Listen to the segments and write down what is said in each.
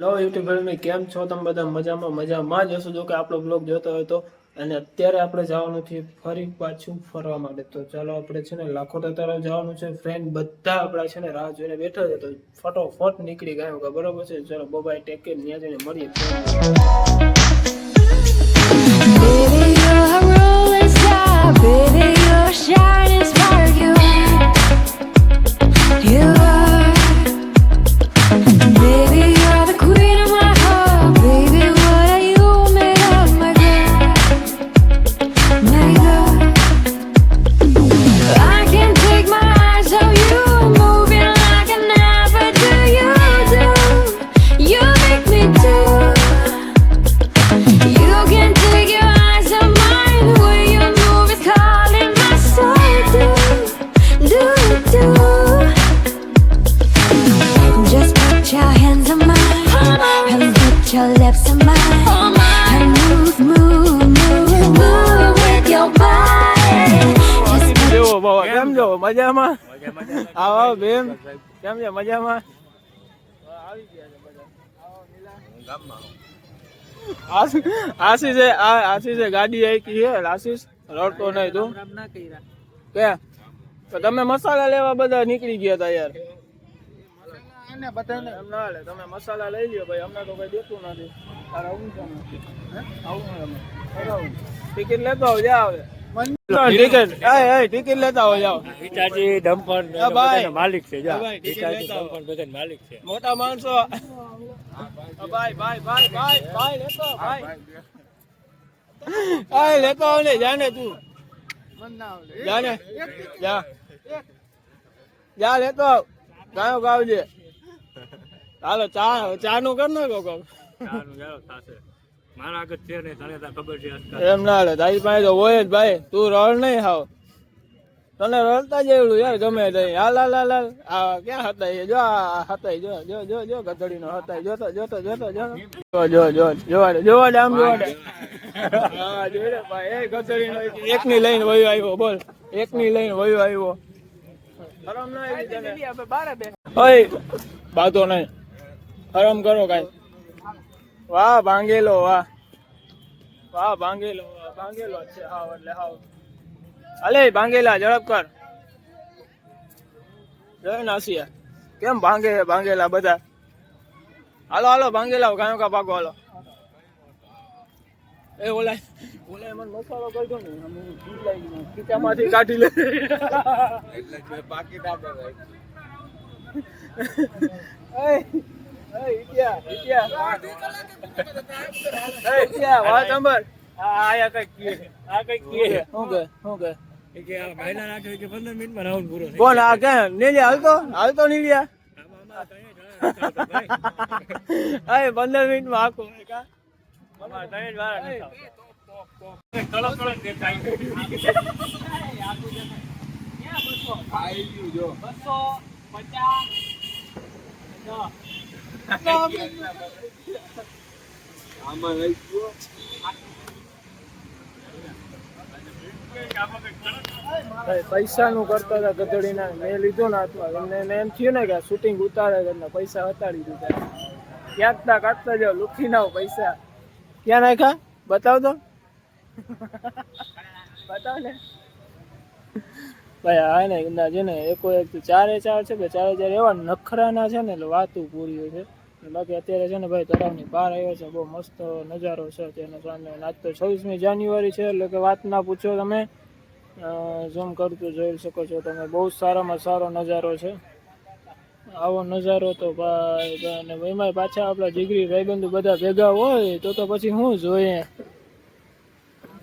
Hello YouTube family, કેમ છો તમે બધા? મજામાં મજામાં જ હશો. જો કે આપણો બ્લોગ જોતો હોય તો. અને અત્યારે આપણે જવાનું છે ફરી પાછું ફરવા માટે. તો ચાલો આપણે છે ને લાખોટા તરફ જવાનું છે. ફ્રેન્ડ બધા આપણા છે ને રાહ જોઈને બેઠા છે. તો ફટોફટ નીકળી ગયા બરોબર છે. ચાલો બોબાઈ ટેક કેર ત્યાં જઈને મળીએ. And put your lips on mine. And move, move, move, move with your body. Just put જેવો બાવા કેમ છો મજામાં આવો આવો બેન કેમ છે મજામાં આશી- આશીષે આ આશીષે ગાડી આકી છે આશીષ રડતો નહીં તું કે તો તમે મસાલા લેવા બધા નીકળી ગયા હતા યાર એમ ના લે તમે મસાલા લઈ લ્યો ભાઈ અમને તો કઈ દેતું નથી. તારે આવું છે ને? હે? આવું છે અમે. ટિકિટ લેતો આવ જા હવે. ટિકિટ એ એ ટિકિટ લેતા આવો જાઓ. હિટાચી ડમ્પર ને હા, ભાઈ. બધાના માલિક છે જા. હિટાચી ડમ્પર બધાના માલિક છે. મોટા માણસો. ભાઈ ભાઈ ભાઈ ભાઈ ભાઈ લેતો ભાઈ. લેતો આવ જાને તું. જાને. જા. જા લેતો આવ. ગાયો ગાવજે. હાલો ચા ચા નું કર નાખો કોક મારા આગળ છે ને તને ખબર છે એમ ના લે તારી પાસે તો હોય જ ભાઈ. તું રડ નહીં હાવ. તને રડતા જેવડું યાર ગમે તે. હાલ હાલ હાલ હાલ. આ ક્યાં હતા એ જો આ હતા જો જો જો જો ગધડીનો હતા જોતો જોતો જોતો જોતો જો જો જો જોવા દે જોવા દે આમ જોવા દે હા લે ભાઈ. એ ગધડીનો એક ની લઈને વયો આવ્યો બોલ. એક ની લઈને વયો આવ્યો. હરમ ના આવી તને. ઓય બાતો નહીં. હરમ કરો કાંઈ. વાહ ભાંગેલો વાહ. વાહ ભાંગેલો ભાંગેલો છે. હાવ એટલે હાવ. અલે ભાંગેલા ઝડપ કર. જય નાસિયા. કેમ ભાંગે છે ભાંગેલા બધા? હાલો હાલો ભાંગેલા ગાયો કા પાકો હાલો. એ ઓલા ઓલા મને મસાલો કરી દો ને. ખીચામાંથી કાઢી લે. એટલે પાકી ડાબે. એ, ઈટિયા, વાત સાંભળ. આ આયા કંઈક કહે. આ કંઈક શું કે શું કે એ કે આ મહિના રાખે કે 15 મિનિટમાં રાઉન્ડ પૂરો થઈ કોણ આ ક્યાં નીલિયા હાલતો? હાલતો નીલિયા. હા પંદર મિનિટમાં આખું કા આમાં પૈસા નું કરતા હતા ગધડીના. મેં લીધો ના હાથમાં એમને એમ થયું ને કે શૂટિંગ ઉતારે છે પૈસા હતાડી દીધા. ક્યાંક ના કાઢતા જાવ લુખી ના પૈસા. ક્યાં નાખ્યા? બતાવ તો. બતાવ ને. ભાઈ હા ને અંદાજે ને, એકો એક ચારે ચાર છે કે ચારે ચાર એવા નખરાના છે ને એટલે વાતું પૂરી છે. બાકી અત્યારે છે ને ભાઈ તળાવની બહાર આવ્યો છે, બહુ મસ્ત નજારો છે તેનો સામે આજ તો છવ્વીસમી જાન્યુઆરી છે, એટલે કે વાત ના પૂછો તમે. ઝૂમ કરતું જોઈ શકો છો તમે, બહુ સારામાં સારો નજારો છે. આવો નજારો તો ભાઈ અને એમાંય પાછા આપણા જીગરી ભાઈબંધુ બધા ભેગા હોય તો તો પછી શું જોઈએ?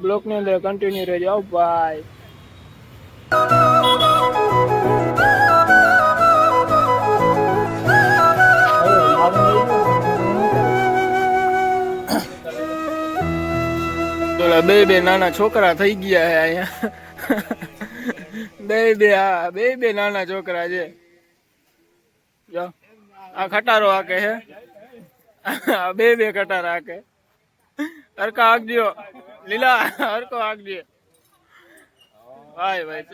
બ્લોકની અંદર કન્ટિન્યુ રહેજો. ભાઈ. બે બે નાના છોકરા થઈ ગયા હે અહીંયા. બે બે હા બે બે નાના છોકરા છે. આ ખટારો આકે હે. બે બે ખટારા આકે. હરકા હાકજો લીલા હરકો હાકજે ભાઈ ભાઈ,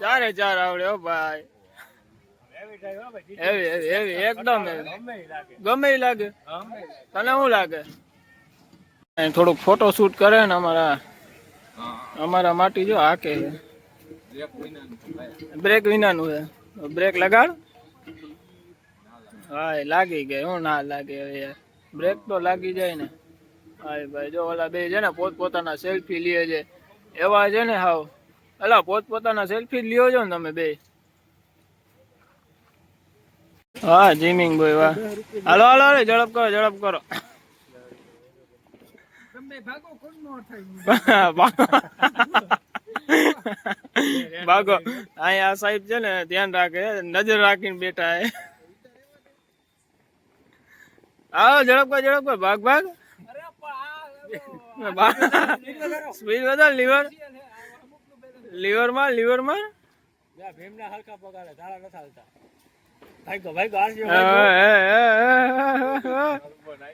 ચારે ચાર આવડે હો, ભાઈ. હેવી હો એવી એવી એવી એકદમ ગમે લાગે. તને શું લાગે? થોડુંક ફોટો શૂટ કરે ને અમારા અમારા માટી જો હાકે છે. બ્રેક વિનાનું છે. બ્રેક લગાડ. હા એ લાગી ગઈ. હું ના લાગે હવે યાર. બ્રેક તો લાગી જાય ને. હા ભાઈ જો ઓલા બે છે ને પોત પોતાના સેલ્ફી લે છે. એવા છે ને હાવ. અલા પોત પોતાના સેલ્ફી લ્યો છો ને તમે બે. હા જીમિંગ બોય વાહ. હાલો હાલો ઝડપ કરો ઝડપ કરો. ભાગો અહીંયા આ સાહેબ છે ને ધ્યાન રાખે નજર રાખીને બેઠા હે. આવો ઝડપ કર ઝડપ કર ભાગ. ભાગ સ્પીડ વધાર લીવર. લીવરમાં લીવરમાં જા, ભીમના હલકા પગાડે તારા નથી હાલતા ભાઈકો ભાઈકો આરસી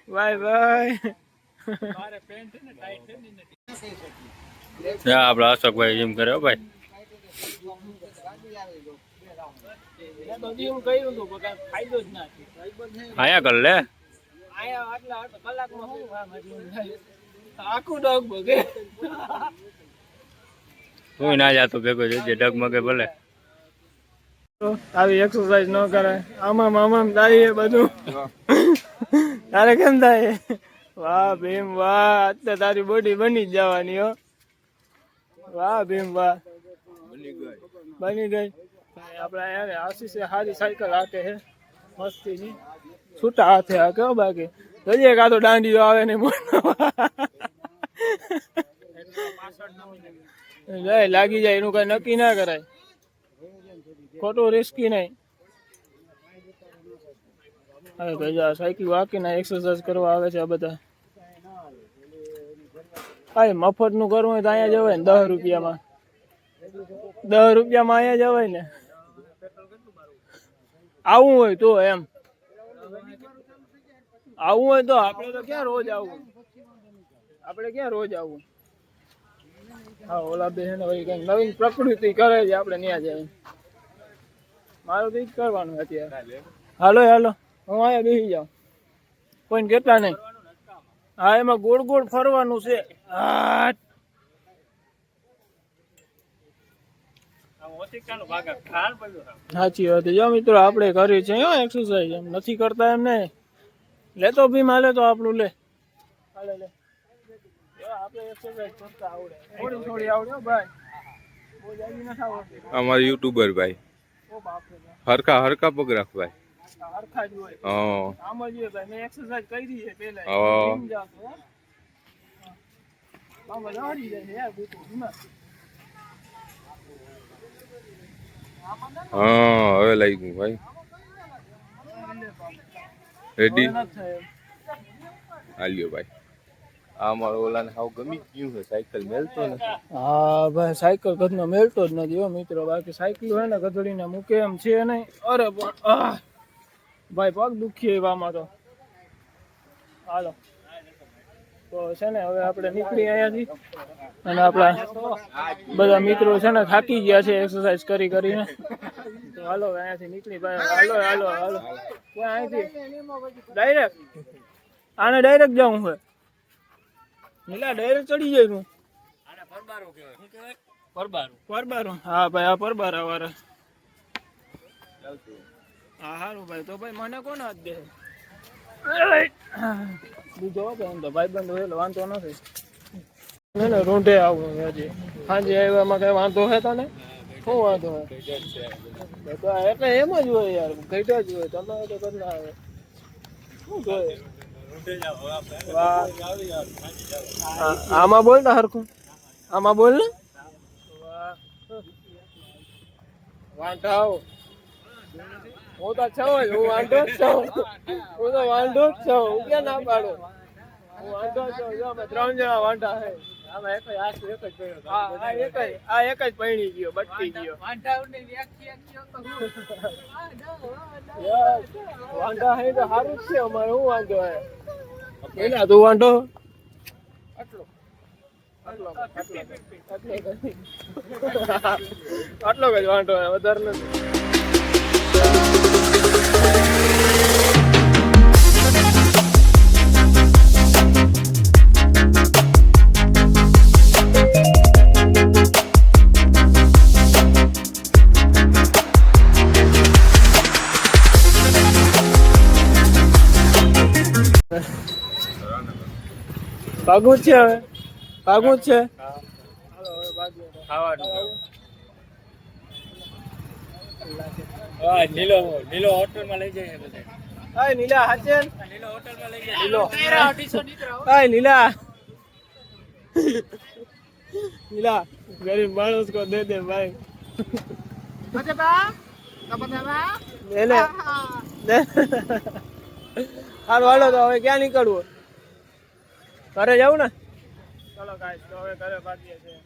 ભાઈકો. છે છે. આપડે અશોકભાઈ એમ કર્યો ભાઈ કાંઈ જ. આયા કર લે તું ના જાતો ભેગો જોજે ડગમગે ભલે આવી એક્સરસાઇઝ ન કરાય આમાં મામા થાય બધું તારે કેમ થાય વાહ ભીમ વાહ આજ તો તારી બોડી બની જવાની હો. વાહ ભીમ વાહ. બની ગઈ. આપણે યાર આશીષે સારી સાયકલ હાકે હે મસ્તીની. છૂટા હાથે હાકે હો બાકી. જોઈએ કાં તો દાંડીઓ આવે ને જાય લાગી જાય એનું કઈ નક્કી ના કરાય. ખોટું રિસ્કી નહીં. હવે ભાઈ આ સાયકલ વાકીને એક્સરસાઇઝ કરવા આવે છે આ બધા. હા મફતનું કરવું હોય તો અહીંયા જવાય ને દસ રૂપિયામાં. દસ રૂપિયામાં અહીંયા જવાય ને. આવવું હોય તો એમ. આવવું હોય તો આપણે તો ક્યાં રોજ આવવું આપણે ક્યાં રોજ આવવું હા, ઓલા બે છે ને કઈ નવીન પ્રકૃતિ કરે છે, આપણે ત્યાં જાય મારું તો જ કરવાનું અત્યારે. હાલો હાલો. હું અહીંયા બેસી જાઉં. કોઈને કહેતા નહીં. હા, એમાં ગોળ ગોળ ફરવાનું છે. સાચી વાત. જો મિત્રો આપણે કરી છે એક્સરસાઇઝ એમ. નથી કરતા એમ નહીં લેતો ભીમ હાલે તો આપણું લે. હાલે લે. જો આપણે એક્સરસાઇઝ કરતા આવડે. થોડી થોડી આવડે ભાઈ. બહુ જાજી નથી આવડતી અમારા યુટ્યુબર ભાઈ. ઓ બાપ હરખા હરખા પગ રાખ ભાઈ. હરખા જ હોય. હા. આમ જ ભાઈ. મેં એક્સરસાઇઝ કરી છે પેલા હા. હવે લઈ ગયું ભાઈ. રેડી. હાલ્યો ભાઈ. આ મારો ઓલાને હાવ ગમી ગયું છે સાયકલ મેલતો નથી. હા ભાઈ સાયકલ કદનો મેળતો જ નથી હો મિત્રો. બાકી સાયકલ હોય ને ગધડીને મૂકે એમ છે નહીં. અરે પણ ભાઈ પગ દુખી એવામાં તો. હાલો. તો છે ને, હવે આપણે નીકળી અહીંયાથી અને આપણા બધા મિત્રો છે ને, થાકી ગયા છે એક્સરસાઇઝ કરી કરીને. તો હાલો અહીંયાથી નીકળી ભાઈ હાલો હાલો હાલો. કોઈ અહીંથી? ડાયરેક્ટ આને ડાયરેક્ટ જાઉં હવે. નીલા ડાયરેક્ટ ચડી જાય આને પરબારો પરબારો. હા, ભાઈ, આ પરબારા વાળા. હા સારું ભાઈ. તો ભાઈ, મને કોણ હાથ દે? બીજો એમ તો ભાઈબંધ હોય એટલે વાંધો નથી. એને રૂંઢે આવું હજી સાંજે આવ્યામાં કઈ વાંધો હે તને? શું વાંધો હે? એટલે એમ જ હોય યાર ઘટ્યા જ હોય તમે તો કરી આવે. શું જોઈએ આમાં બોલ ને હરખું. આમાં બોલ ને. વાંધો આવો હું તો છ જ હું વાંધો જ છું. હું તો વાંધો જ છું હું ક્યાં ના પાડું? હું વાંધો જ છું જો અમે ત્રણ જણા વાંઢા છે આમાં એક જ એક આ આ એક જ આ એક જ પૈણી ગયો બટકી ગયો. યાર, વાંઢા હે તો સારું જ છે અમારે હું વાંધો હે? પેલા તું વાંઢો? આટલો. આટલો જ વાંધો હે વધારે નથી. ભાગવું જ છે હવે ભાગવું જ છે ખાવાનું હા નીલો નીલો હોટલમાં લઈ જઈએ બધા હાય નીલા હાચે નીલો હોટલમાં લઈ જઈએ નીલો હાય નીલા નીલા ગરીબ માણસ કો દે દે ભાઈ એને હાલો હાલો તો હવે ક્યાં નીકળવું? ઘરે જવું ને? ચલો ગાઈસ તો હવે ઘરે ભાગીએ છીએ.